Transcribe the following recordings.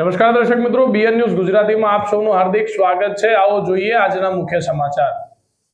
નમસ્કાર દર્શક મિત્રો બીએન ન્યૂઝ ગુજરાતીમાં આપ સૌનું હાર્દિક સ્વાગત છે. આવો જોઈએ આજના મુખ્ય સમાચાર.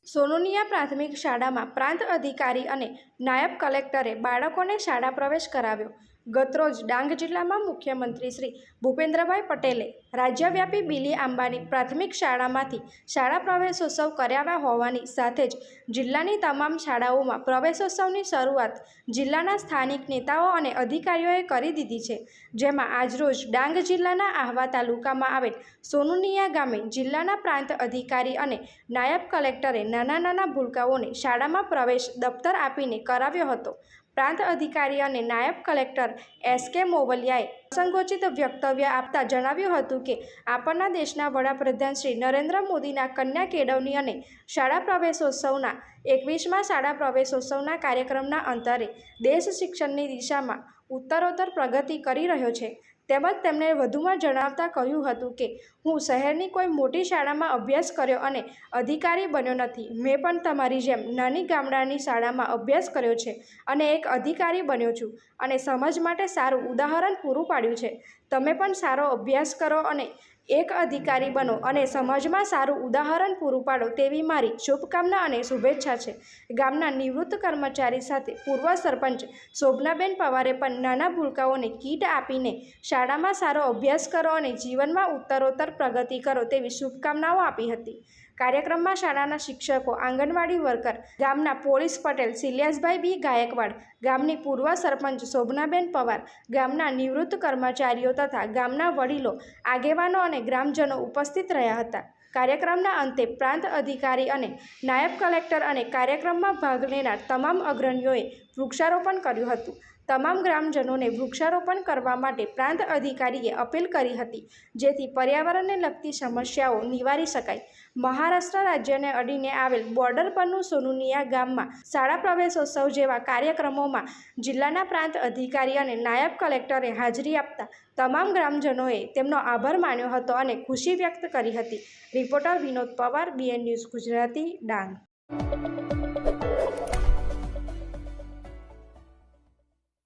સોનુનિયા પ્રાથમિક શાળામાં પ્રાંત અધિકારી અને નાયબ કલેક્ટરે બાળકોને શાળા પ્રવેશ કરાવ્યો. ગતરોજ ડાંગ જિલ્લામાં મુખ્યમંત્રી શ્રી ભૂપેન્દ્રભાઈ પટેલે રાજ્યવ્યાપી બીલી આંબાની પ્રાથમિક શાળામાંથી શાળા પ્રવેશોત્સવ કરાવ્યા હોવાની સાથે જ જિલ્લાની તમામ શાળાઓમાં પ્રવેશોત્સવની શરૂઆત જિલ્લાના સ્થાનિક નેતાઓ અને અધિકારીઓએ કરી દીધી છે. જેમાં આજરોજ ડાંગ જિલ્લાના આહવા તાલુકામાં આવેલ સોનુનિયા ગામે જિલ્લાના પ્રાંત અધિકારી અને નાયબ કલેક્ટરે નાના નાના ભૂલકાઓને શાળામાં પ્રવેશ દફતર આપીને કરાવ્યો હતો. પ્રાંત અધિકારી અને નાયબ કલેક્ટર એસ કે મોવલિયાએ સંકોચિત વક્તવ્ય આપતા જણાવ્યું હતું કે આપણના દેશના વડાપ્રધાન શ્રી નરેન્દ્ર મોદીના કન્યા કેળવણી અને શાળા પ્રવેશોત્સવના એકવીસમાં શાળા પ્રવેશોત્સવના કાર્યક્રમના અંતરે દેશ શિક્ષણની દિશામાં ઉત્તરોત્તર પ્રગતિ કરી રહ્યો છે. તેમજ તેમણે વધુમાં જણાવતા કહ્યું હતું કે, હું શહેરની કોઈ મોટી શાળામાં અભ્યાસ કર્યો અને અધિકારી બન્યો નથી. મેં પણ તમારી જેમ નાની ગામડાની શાળામાં અભ્યાસ કર્યો છે અને એક અધિકારી બન્યો છું અને સમાજ માટે સારું ઉદાહરણ પૂરું પાડ્યું છે. તમે પણ સારો અભ્યાસ કરો અને એક અધિકારી બનો અને સમાજમાં સારું ઉદાહરણ પૂરું પાડો તેવી મારી શુભકામના અને શુભેચ્છા છે. ગામના નિવૃત્ત કર્મચારી સાથે પૂર્વ સરપંચ શોભનાબેન પવારે પણ નાના ભૂલકાઓને કીટ આપીને શાળામાં સારો અભ્યાસ કરો અને જીવનમાં ઉત્તરોત્તર પ્રગતિ કરો તેવી શુભકામનાઓ આપી હતી. કાર્યક્રમમાં શાળાના શિક્ષકો, આંગણવાડી વર્કર, ગામના પોલીસ પટેલ સિલિયાસભાઈ બી ગાયકવાડ, ગામની પૂર્વ સરપંચ શોભનાબેન પવાર, ગામના નિવૃત્ત કર્મચારીઓ તથા ગામના વડીલો, આગેવાનો અને ગ્રામજનો ઉપસ્થિત રહ્યા હતા. કાર્યક્રમના અંતે પ્રાંત અધિકારી અને નાયબ કલેક્ટર અને કાર્યક્રમમાં ભાગ લેનાર તમામ અગ્રણીઓએ વૃક્ષારોપણ કર્યું હતું. તમામ ગ્રામજનોને વૃક્ષારોપણ કરવા માટે પ્રાંત અધિકારીએ અપીલ કરી હતી, જેથી પર્યાવરણને લગતી સમસ્યાઓ નિવારી શકાય. મહારાષ્ટ્ર રાજ્યને અડીને આવેલ બોર્ડર પરનું સોનુનિયા ગામમાં શાળા પ્રવેશોત્સવ જેવા કાર્યક્રમોમાં જિલ્લાના પ્રાંત અધિકારી અને નાયબ કલેક્ટરે હાજરી આપતા તમામ ગ્રામજનોએ તેમનો આભાર માન્યો હતો અને ખુશી વ્યક્ત કરી હતી. Reporter Vinod Pawar, BN news Gujarati, Dang.